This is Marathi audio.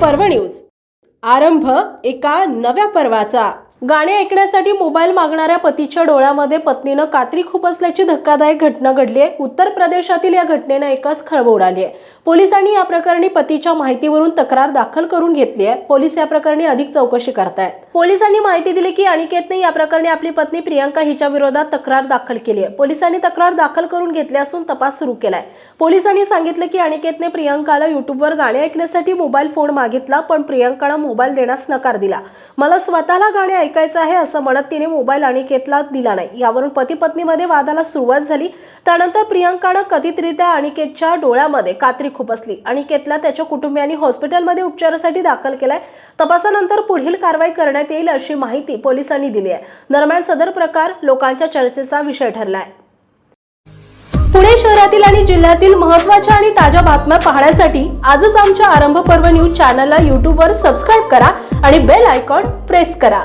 पर्व न्यूज. आरंभ एका नव्या पर्वाचा. गाणे ऐकण्यासाठी मोबाईल मागणाऱ्या पतीच्या डोळ्यामध्ये पत्नीनं कात्री खूप असल्याची धक्कादायक घटना घडली आहे. उत्तर प्रदेशातील या घटनेनं एकच खळबळ उडाली आहे. पोलिसांनी या प्रकरणी पतीच्या माहितीवरून तक्रार दाखल करून घेतली आहे. पोलीस या प्रकरणी अधिक चौकशी करतायत. पोलिसांनी माहिती दिली की अनिकेतने या प्रकरणी आपली पत्नी प्रियांका हिच्या विरोधात तक्रार दाखल केली आहे. पोलिसांनी तक्रार दाखल करून घेतली असून तपास सुरू केलाय. पोलिसांनी सांगितलं की अनिकेतने प्रियांकाला युट्यूबवर गाणे ऐकण्यासाठी मोबाईल फोन मागितला पण प्रियांकानं मोबाईल देण्यास नकार दिला. मला स्वतःला गाणे ऐकायचं आहे असं म्हणत तिने मोबाईल अनिकेतला दिला नाही. यावरून पती पत्नीमध्ये वादाला सुरुवात झाली. त्यानंतर प्रियांकानं कथितरित्या अनिकेतच्या डोळ्यामध्ये कात्री खुपसली. अनिकेतला त्याच्या कुटुंबियांनी हॉस्पिटलमध्ये उपचारासाठी दाखल केलाय. तपासानंतर पुढील कारवाई करण्यात येईल अशी माहिती पोलिसांनी दिली आहे. दरम्यान सदर प्रकार लोकांच्या चर्चेचा विषय ठरलाय. पुणे शहरातील आणि जिल्ह्यातील महत्त्वाच्या आणि ताज्या बातम्या पाहण्यासाठी आजच आमच्या आरंभ पर्व न्यूज चॅनलला यूट्यूबवर सबस्क्राईब करा आणि बेल आयकॉन प्रेस करा.